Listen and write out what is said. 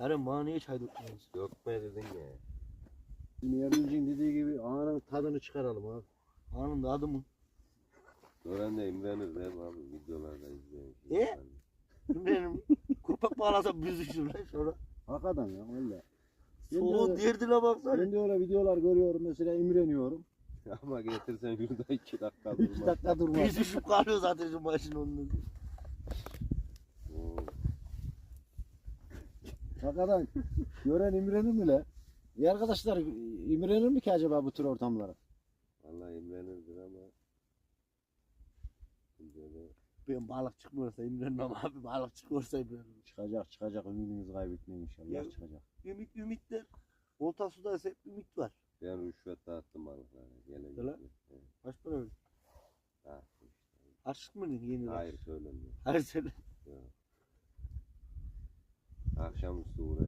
Yarın bana niye çay dökmüyorsun? Dökme dedin ya. Erbil'cin dediği gibi anın tadını çıkaralım abi. Anında adı mı? Gören de imrenir mi abi? Videolarda izleyen. E? Benim köpek bağlasam büzüşür lan sonra. Hakikaten ya öyle. De, öyle, derdine baksana. ben de öyle videolar görüyorum mesela imreniyorum. Ama getirsen şurada iki dakika İki durmaz. dakika durmaz. Büzüşüp kalıyor zaten şu başın onun. Hakikaten gören imrenir mi le? İyi arkadaşlar imrenir mi ki acaba bu tür ortamlara? Vallahi imrenirdir ama. Böyle Ben balık çıkmıyorsa imrenmem abi. Balık çıkıyorsa imrenmem. Çıkacak çıkacak ümidinizi kaybetmeyin inşallah Ya- çıkacak. Ümit ümitler. Olta suda hep ümit var. ben rüşvet dağıttım balıklara. Gelecek. Öyle? Kaç para verdin? Dağıttım işte. Aşık mıydın yeni? Hayır söylemiyorum. Hayır 江苏的